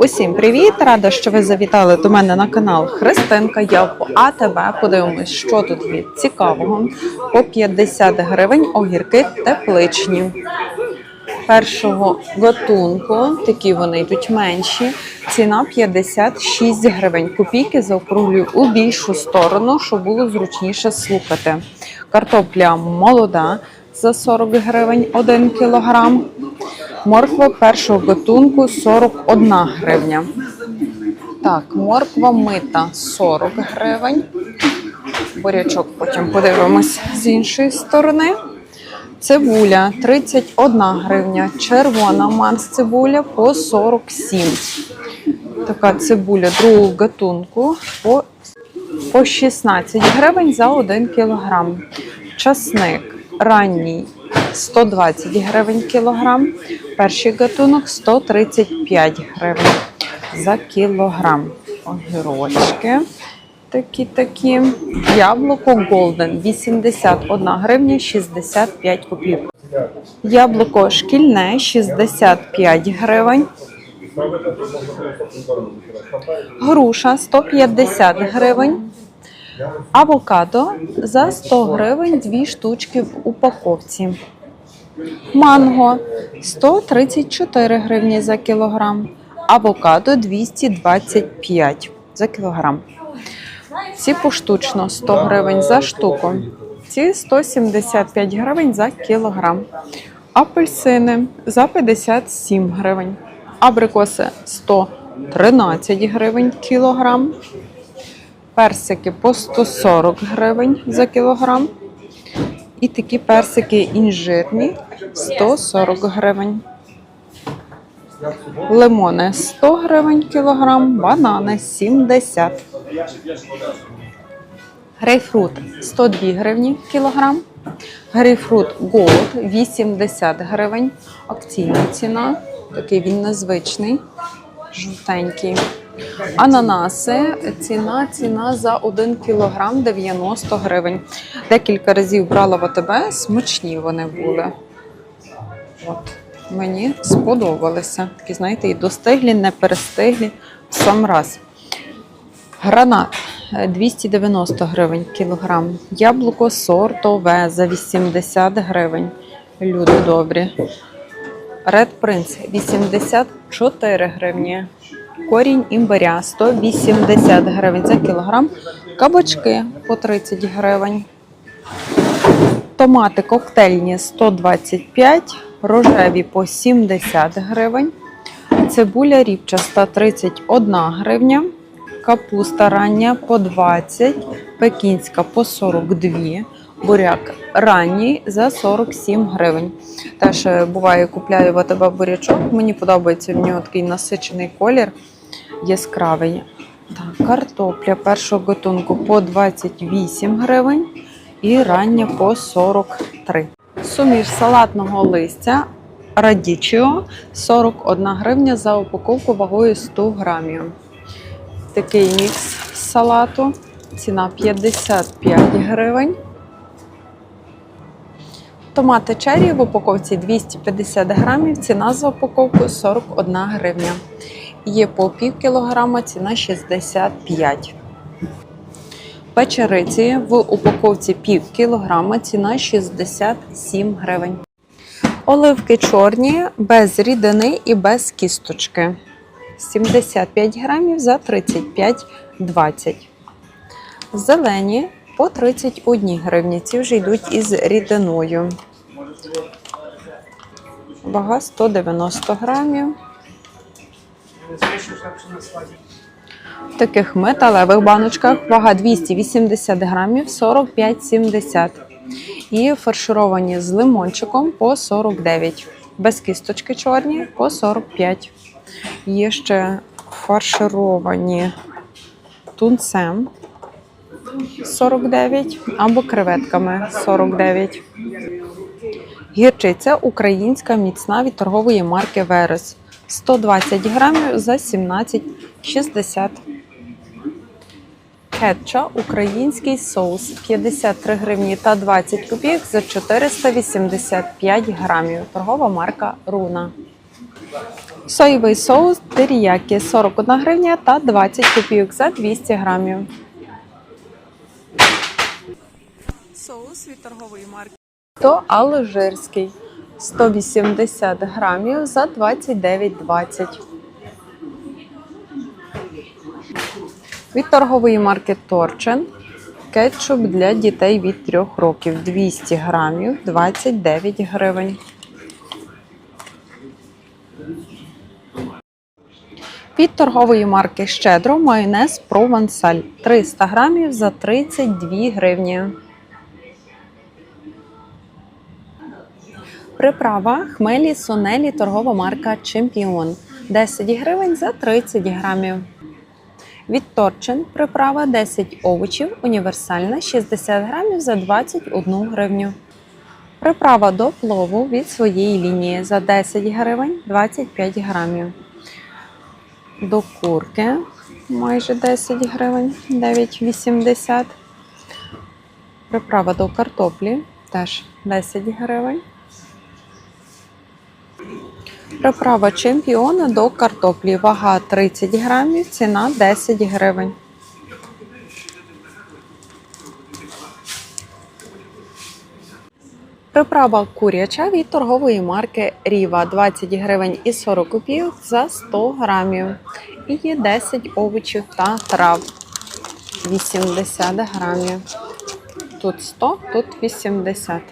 Усім привіт! Рада, що ви завітали до мене на канал Христинка. Я в АТБ. Подивимось, що тут від цікавого. По 50 гривень огірки тепличні. Першого гатунку, такі вони йдуть менші. Ціна 56 гривень. Копійки заокруглюю у більшу сторону, щоб було зручніше слухати. Картопля молода за 40 гривень 1 кілограм. Морква першого гатунку 41 гривня. Так, морква мита 40 гривень. Бурячок потім подивимось з іншої сторони. Цибуля 31 гривня. Червона манс цибуля по 47. Така цибуля другого гатунку по, по 16 гривень за 1 кілограм. Часник ранній 120 гривень кілограм. Перший гатунок 135 гривень за кілограм. Огірочки такі такі. Яблуко Голден 81 гривня 65 копійок. Яблуко шкільне 65 гривень. Груша 150 гривень. Авокадо за 100 гривень дві штучки в упаковці. Манго 134 гривні за кілограм. Авокадо 225 за кілограм. Ці поштучно 100 гривень за штуку. Ці 175 гривень за кілограм. Апельсини за 57 гривень. Абрикоси 113 гривень кілограм. Персики по 140 гривень за кілограм. І такі персики інжирні 140 гривень. Лимони 100 гривень кілограм, банани 70. Грейпфрут 102 гривні кілограм. Грейпфрут Gold 80 гривень. Акційна ціна. Такий він незвичний, жовтенький. Ананаси, ціна, ціна за 1 кілограм 90 гривень. Декілька разів брала в АТБ, смачні вони були. От, мені сподобалися. Такі, знаєте, і достиглі, не перестиглі в сам раз. Гранат е, 290 гривень кілограм. Яблуко сортове за 80 гривень. Люди добрі. Red Prince 84 гривні. Корінь імбиря 180 гривень за кілограм. Кабачки по 30 гривень. Томати коктейльні 125, рожеві по 70 гривень. Цибуля ріпчаста 31 гривня. Капуста рання по 20, пекінська по 42, буряк ранній за 47 гривень. Теж е, буває, купляю в АТБ бурячок. Мені подобається в нього такий насичений колір, яскравий. Так, картопля першого готунку по 28 гривень і рання по 43. Суміш салатного листя радічіо 41 гривня за упаковку вагою 100 грамів. Такий мікс салату. Ціна 55 гривень. Томати черрі в упаковці 250 грамів. Ціна за упаковку 41 гривня. Є по пів кілограма, ціна 65. Печериці в упаковці пів кілограма, ціна 67 гривень. Оливки чорні без рідини і без кісточки. 75 грамів за 35,20. Зелені по 31 гривні. Ці вже йдуть із рідиною. Вага 190 грамів. В таких металевих баночках вага 280 грамів 45,70. І фаршировані з лимончиком по 49. Без кісточки чорні по 45. Є ще фаршировані тунцем 49 або креветками 49. Гірчиця українська міцна від торгової марки Верес 120 грамів за 17,60. Кетча український соус 53 гривні та 20 копійок за 485 грамів. Торгова марка Руна. Соєвий соус теріякі 41 гривня та 20 копійок за 200 грамів. Соус від торгової марки. То алжирський 180 грамів за 29,20. Від торгової марки Торчен кетчуп для дітей від 3 років 200 грамів 29 гривень. Від торгової марки Щедро майонез Провансаль 300 грамів за 32 гривні. Приправа хмелі сонелі торгова марка Чемпіон 10 гривень за 30 грамів. Від приправа 10 овочів універсальна 60 грамів за 21 гривню. Приправа до плову від своєї лінії за 10 гривень 25 грамів. До курки майже 10 гривень 9,80. Приправа до картоплі теж 10 гривень. Приправа чемпіона до картоплі. Вага 30 грамів, ціна 10 гривень. Приправа куряча від торгової марки Ріва 20 гривень і 40 копійок за 100 грамів. І є 10 овочів та трав 80 грамів. Тут 100, тут 80.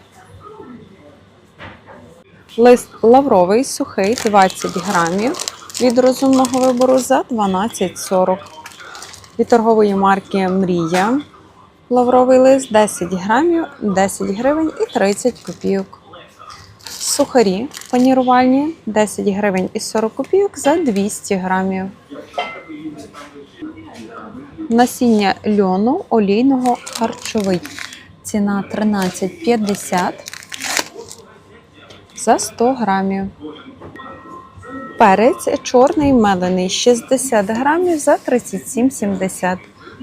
Лист лавровий сухий 20 грамів від розумного вибору за 12,40. Від торгової марки Мрія лавровий лист 10 грамів, 10 гривень і 30 копійок. Сухарі панірувальні 10 гривень і 40 копійок за 200 грамів. Насіння льону олійного харчовий. Ціна 13,50 за 100 грамів. Перець чорний мелений 60 грамів за 37,70.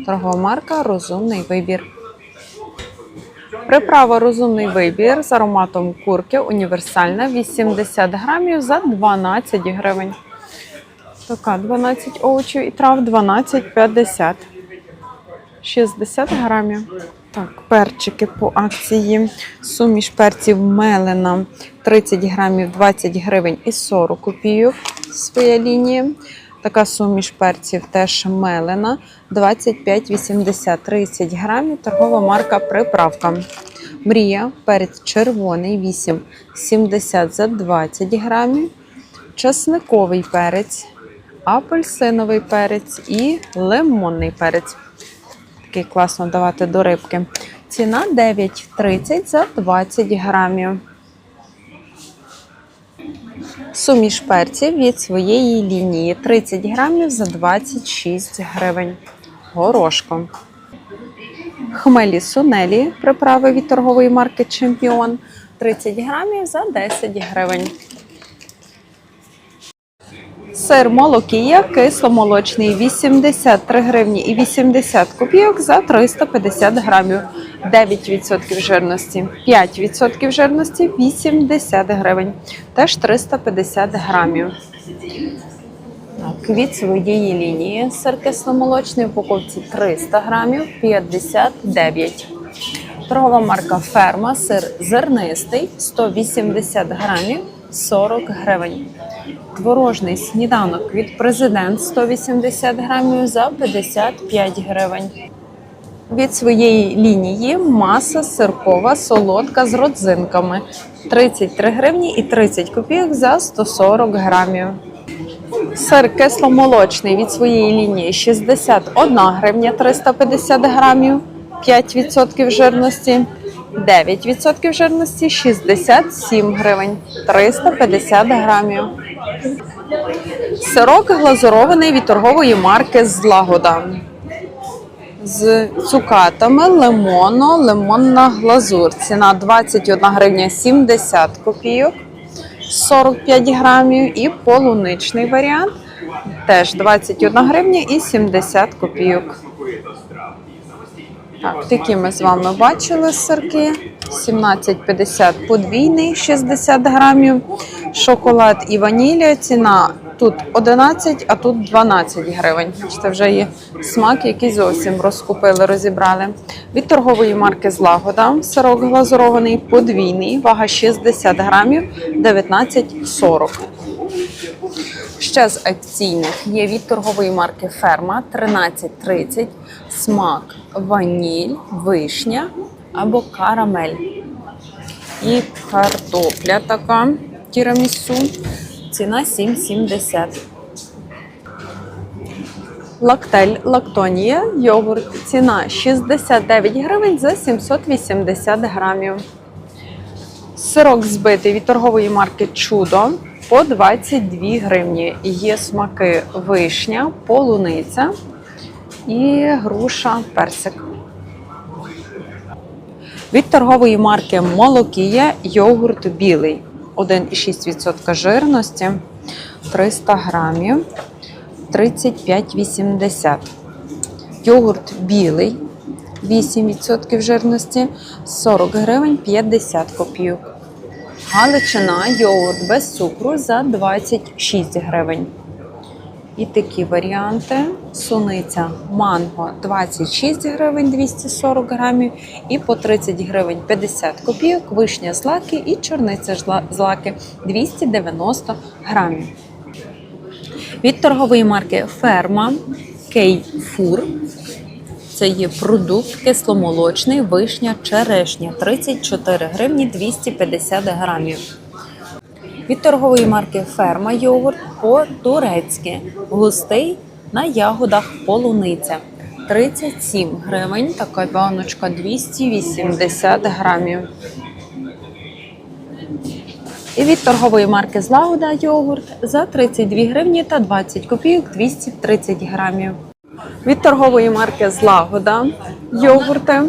Торгова Розумний вибір. Приправа Розумний вибір з ароматом курки універсальна 80 грамів за 12 гривень. Така 12 овочів і трав 12,50. 60 грамів. Так, перчики по акції. Суміш перців мелена 30 грамів 20 гривень і 40 копійок. Своя лінія. Така суміш перців теж мелена 25,80 30 грамів. Торгова марка приправка. Мрія, перець червоний 8,70 за 20 грамів. Часниковий перець, апельсиновий перець і лимонний перець. Такий класно давати до рибки. Ціна 9,30 за 20 грамів. Суміш перців від своєї лінії 30 грамів за 26 гривень. Горошком. Хмелі сунелі приправи від торгової марки Чемпіон 30 грамів за 10 гривень. Сир молокія кисломолочний 83 гривні і 80 копійок за 350 грамів. 9% жирності, 5% жирності 80 гривень. Теж 350 грамів. Так, від своєї лінії сир кисломолочний в упаковці 300 грамів 59. Торгова марка Ферма, сир зернистий 180 грамів 40 гривень. Творожний сніданок від президент 180 грамів за 55 гривень. Від своєї лінії маса сиркова солодка з родзинками 33 гривні і 30 копійок за 140 грамів. Сир кисломолочний від своєї лінії 61 гривня 350 грамів, 5% жирності, 9% жирності 67 гривень 350 грамів. Сирок глазурований від торгової марки Злагода. З цукатами лимоно, лимонна глазур. Ціна 21 гривня 70 копійок, 45 грамів. І полуничний варіант теж 21 гривня і 70 копійок. Так, такі ми з вами бачили сирки. 17,50 подвійний 60 грамів. Шоколад і ванілля. Ціна Тут 11, а тут 12 гривень. Це вже є смак, який зовсім розкупили, розібрали. Від торгової марки Злагода сирок глазурований подвійний, вага 60 грамів, 19,40. Ще з акційних є від торгової марки Ферма 13,30, смак ваніль, вишня або карамель. І картопля така тірамісу. Ціна 7,70. Лактель Лактонія йогурт. Ціна 69 гривень за 780 грамів. Сирок збитий від торгової марки Чудо по 22 гривні. Є смаки вишня, полуниця і груша персик. Від торгової марки Молокія йогурт білий. 1,6% жирності, 300 грамів, 35,80. Йогурт білий, 8% жирності, 40 гривень 50 копійок. Галичина йогурт без цукру за 26 гривень. І такі варіанти: суниця манго 26 гривень 240 грамів і по 30 гривень 50 копійок, вишня злаки і чорниця жла- злаки 290 грамів. Від торгової марки Ферма Кейфур. Це є продукт кисломолочний, вишня, черешня 34 гривні 250 грамів. Від торгової марки Ферма йогурт по-турецьки. Густий на ягодах полуниця. 37 гривень, така баночка 280 грамів. І від торгової марки Злагода йогурт за 32 гривні та 20 копійок 230 грамів. Від торгової марки Злагода йогурти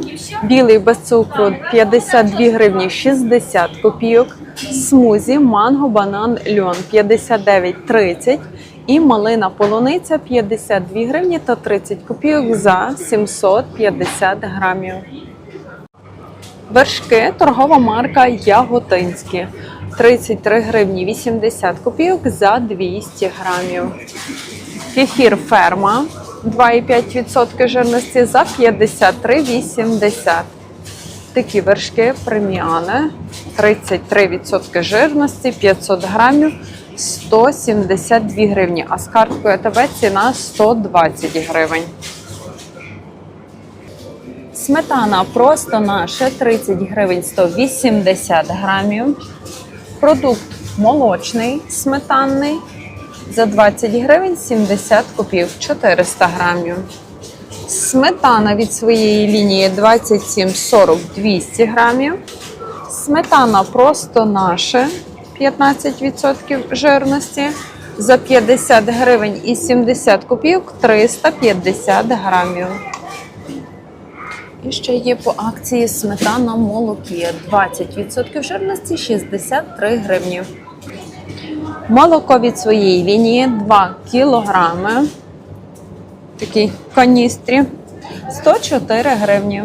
білий без цукру 52 гривні 60 копійок, смузі, манго, банан, льон 59,30 і малина полуниця 52 гривні та 30 копійок за 750 грамів. Вершки торгова марка Яготинські 33 гривні 80 копійок за 200 грамів. Кефір ферма 2,5% жирності за 53,80. Такі вершки преміани 33% жирності, 500 грамів 172 гривні. А з карткою АТБ ціна 120 гривень. Сметана просто наша 30 гривень 180 грамів. Продукт молочний сметанний за 20 гривень 70 копійок 400 грамів. Сметана від своєї лінії 27,40 200 грамів. Сметана просто наша 15% жирності за 50 гривень і 70 копійок 350 грамів. І ще є по акції сметана молокі 20% жирності 63 гривні. Молоко від своєї лінії 2 кілограми. Такій каністрі 104 гривні.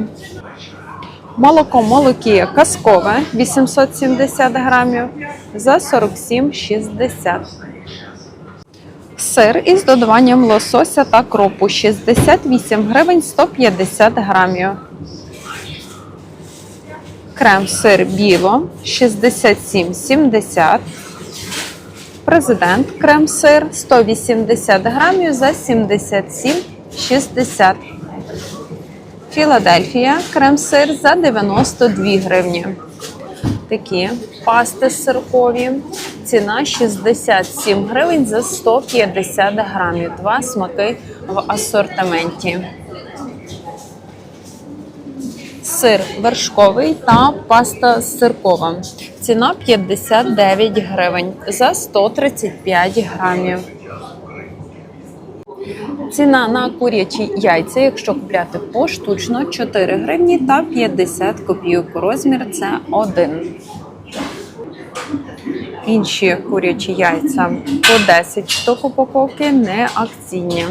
Молоко молокія казкове 870 грамів за 47,60. Сир із додаванням лосося та кропу 68 гривень 150 грамів. Крем сир біло 67,70. Президент крем сир 180 грамів за 77,60. Філадельфія крем сир за 92 гривні. Такі пасти сиркові. Ціна 67 гривень за 150 грамів. Два смаки в асортименті. Сир вершковий та паста сиркова. Ціна 59 гривень за 135 грамів. Ціна на курячі яйця, якщо купляти поштучно, 4 гривні та 50 копійок. Розмір це 1. Інші курячі яйця по 10 штук упаковки не акційні.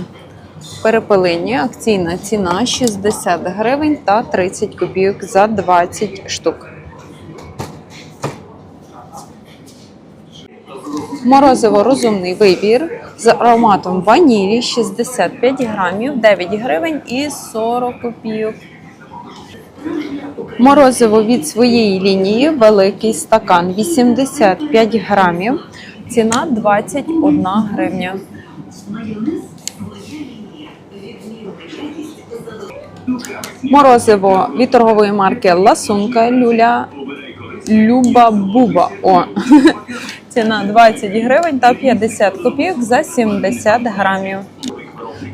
Перепелині акційна ціна 60 гривень та 30 копійок за 20 штук. Морозиво розумний вибір з ароматом ванілі 65 грамів, 9 гривень і 40 копійок. Морозиво від своєї лінії, великий стакан 85 грамів, ціна 21 гривня. Морозиво від торгової марки Ласунка Люля Люба Буба. О, ціна 20 гривень та 50 копійок за 70 грамів.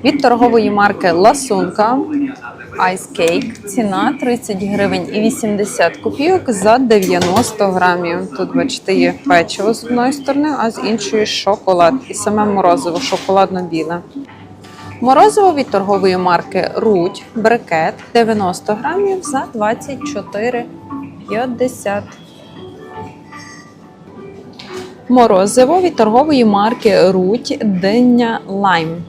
Від торгової марки Ласунка Ice Cake. Ціна 30 гривень і 80 копійок за 90 грамів. Тут, бачите, є печиво з одної сторони, а з іншої шоколад. І саме морозиво шоколадно-біле. Морозиво від торгової марки Рудь брикет 90 грамів за 24,50. Морозиво від торгової марки Рудь Диня Лайм.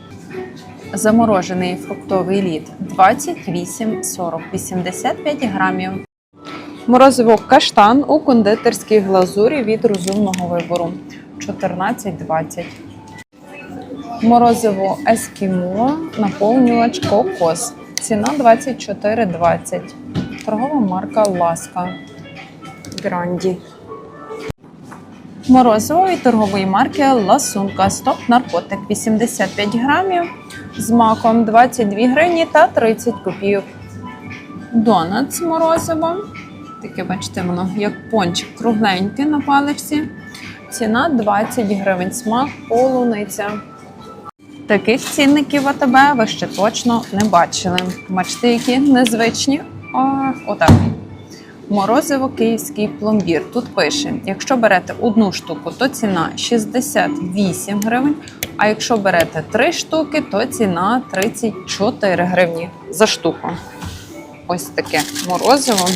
Заморожений фруктовий лід 28, 40, 85 грамів. Морозиво каштан у кондитерській глазурі від розумного вибору 14,20. Морозиво ескімо, наповнювач кокос. Ціна 24,20. Торгова марка Ласка. Гранді. Морозиво торгової марки Ласунка. Стоп наркотик 85 грамів з маком 22 гривні та 30 копійок. Донат з морозивом. Таке, бачите, воно як пончик кругленьке на паличці. Ціна 20 гривень. Смак полуниця. Таких цінників АТБ ви ще точно не бачили. Бачите, які незвичні. А, отак. Морозиво київський пломбір. Тут пише: якщо берете одну штуку, то ціна 68 гривень. А якщо берете три штуки, то ціна 34 гривні за штуку. Ось таке морозиво.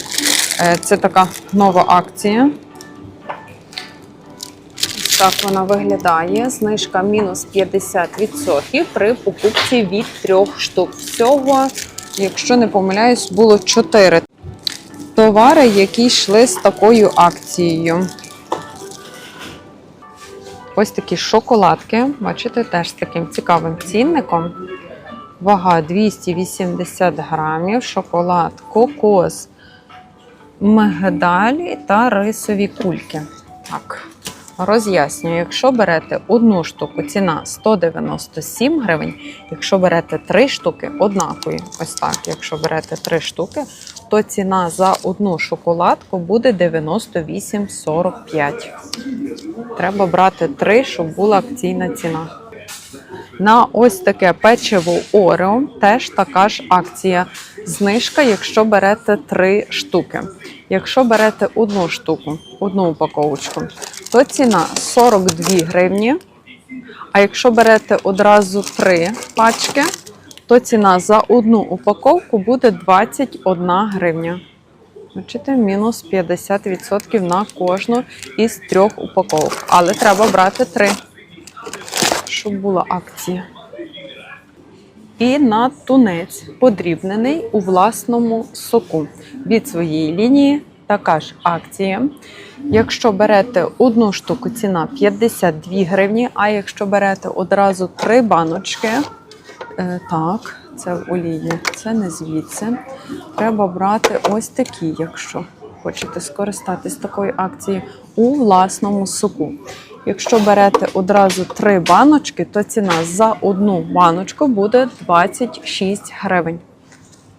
Е, Це така нова акція. Так вона виглядає. Знижка мінус 50% при покупці від трьох штук. Всього, якщо не помиляюсь, було 4 товари, які йшли з такою акцією. Ось такі шоколадки, бачите, теж з таким цікавим цінником. Вага 280 грамів, шоколад, кокос, мигдаль та рисові кульки. Так, роз'яснюю, якщо берете одну штуку, ціна 197 гривень. Якщо берете три штуки, однакові. Ось так. Якщо берете три штуки, то ціна за одну шоколадку буде 98,45. Треба брати три, щоб була акційна ціна. На ось таке печиво Орео теж така ж акція. Знижка, якщо берете три штуки. Якщо берете одну штуку, одну упаковочку, то ціна 42 гривні. А якщо берете одразу три пачки, то ціна за одну упаковку буде 21 гривня. Бачите, мінус 50% на кожну із трьох упаковок. Але треба брати три, щоб була акція. І на тунець подрібнений у власному соку. Від своєї лінії така ж акція. Якщо берете одну штуку, ціна 52 гривні, а якщо берете одразу три баночки, так, це в олії, це не звідси. Треба брати ось такі, якщо хочете скористатись такою акцією у власному соку. Якщо берете одразу три баночки, то ціна за одну баночку буде 26 гривень.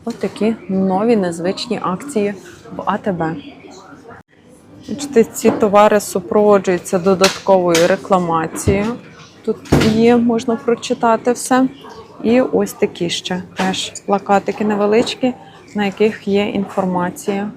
Ось такі нові незвичні акції в АТБ. Ці товари супроводжуються додатковою рекламацією. Тут є, можна прочитати все. І ось такі ще теж плакатики невеличкі, на яких є інформація